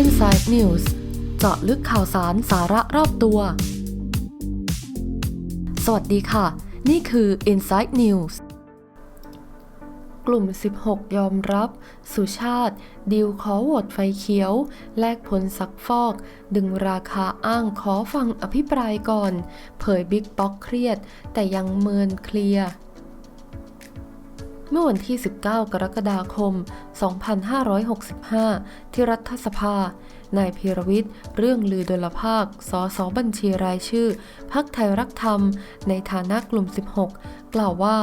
Inside News เจาะลึกข่าวสารสาระรอบตัว สวัสดีค่ะ นี่คือ Inside News กลุ่ม 16 ยอมรับ สุชาติ ดิวขอโหวตไฟเขียว แลกผลซักฟอก ดึงราคาอ้างขอฟังอภิปรายก่อน เผยบิ๊กป๊อกเครียด แต่ยังเมินเคลียร์ เมื่อวันที่ 19 กรกฎาคม 2565 ที่รัฐสภา นายพีรวิทย์ เรื่องลือดลภาค สสบัญชีรายชื่อ พักไทยรักธรรม ในฐานะกลุ่ม 16 กล่าวว่า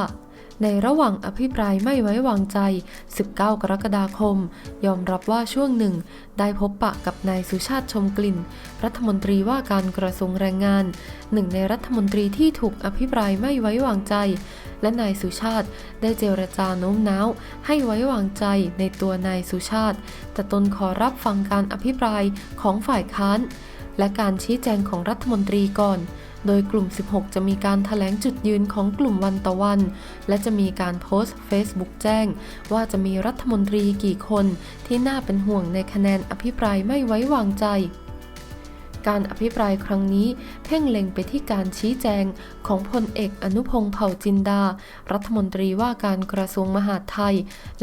ในระหว่างอภิปรายไม่ไว้วางใจ 19 กรกฎาคม ยอมรับว่าช่วงหนึ่ง ได้พบปะกับนายสุชาติชมกลิ่น รัฐมนตรีว่าการกระทรวงแรงงาน หนึ่งในรัฐมนตรีที่ถูกอภิปรายไม่ไว้วางใจ และนายสุชาติได้เจรจาโน้มน้าว ให้ไว้วางใจในตัวนายสุชาติ แต่ตนขอรับฟังการอภิปรายของฝ่ายค้าน และการชี้แจงของรัฐมนตรีก่อน โดยกลุ่ม 16 จะมีการถแถลงจุดยืนของกลุ่มวันต่อวัน และจะมีการโพสต์ Facebook แจ้ง ว่าจะมีรัฐมนตรีกี่คนที่น่าเป็นห่วงในคะแนนอภิปรายไม่ไว้วางใจ การอภิปรายครั้งนี้ เพ่งเล็งไปที่การชี้แจงของพลเอกอนุพงศ์เผ่าจินดา รัฐมนตรีว่าการกระทรวงมหาดไทย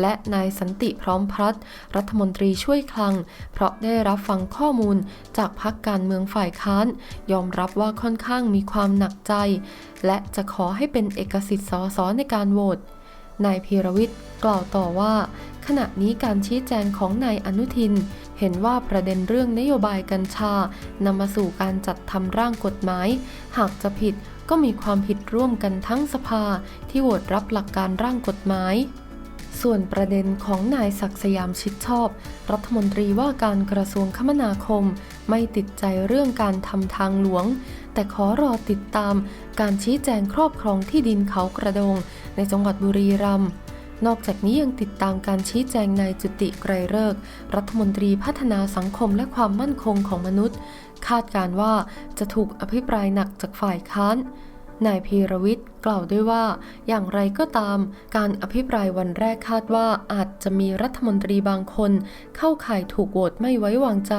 และนายสันติพร้อมพรัตน์รัฐมนตรีช่วยคลัง เพราะได้รับฟังข้อมูลจากพักการเมืองฝ่ายค้าน ยอมรับว่าค่อนข้างมีความหนักใจ และจะขอให้เป็นเอกสิทธิ์สสในการโหวตนายพีรวิทย์กล่าวต่อว่า ขณะนี้การชี้แจงของนายอนุทิน เห็นว่าประเด็นเรื่องนโยบายกัญชานำมาสู่การจัดทำร่างกฎหมาย หากจะผิดก็มีความผิดร่วมกันทั้งสภาที่โหวตรับหลักการร่างกฎหมาย ส่วนประเด็นของนายศักสยามชิดชอบ รัฐมนตรีว่าการกระทรวงคมนาคม ไม่ติดใจเรื่องการทำทางหลวง แต่ขอรอติดตามการชี้แจงครอบครองที่ดินเขากระโดง ในจังหวัดบุรีรัมย์ นอกจากนี้ยังติดตามการชี้แจงนายจุติไกรเลิกรัฐมนตรีพัฒนาสังคมและความมั่นคงของมนุษย์ คาดการว่าจะถูกอภิปรายหนักจากฝ่ายค้านนายพีรวิทย์กล่าวด้วยว่า อย่างไรก็ตาม การอภิปรายวันแรกคาดว่าอาจจะมีรัฐมนตรีบางคน เข้าข่ายถูกโหวตไม่ไว้วางใจ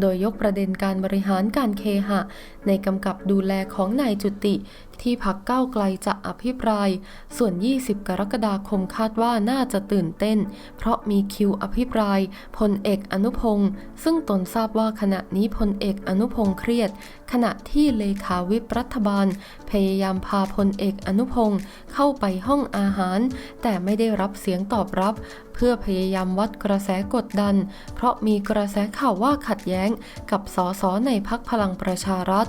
โดยยกประเด็นการบริหารการเคหะ ในกำกับดูแลของนายจุติ ที่พักก้าวไกลจะอภิปราย ส่วน 20 กรกฎาคมคาดว่าน่าจะตื่นเต้น เพราะมีคิวอภิปรายพลเอกอนุพงศ์ซึ่งตนทราบว่าขณะนี้พลเอกอนุพงศ์เครียด ขณะที่เลขาวิปรัฐบาล พยายามพาพลเอกอนุพงศ์เข้าไปห้องอาหาร แต่ไม่ได้รับเสียงตอบรับ เพื่อพยายามวัดกระแสกดดัน เพราะมีกระแสข่าวว่าขัดแย้งกับสสในพักพลังประชารัฐ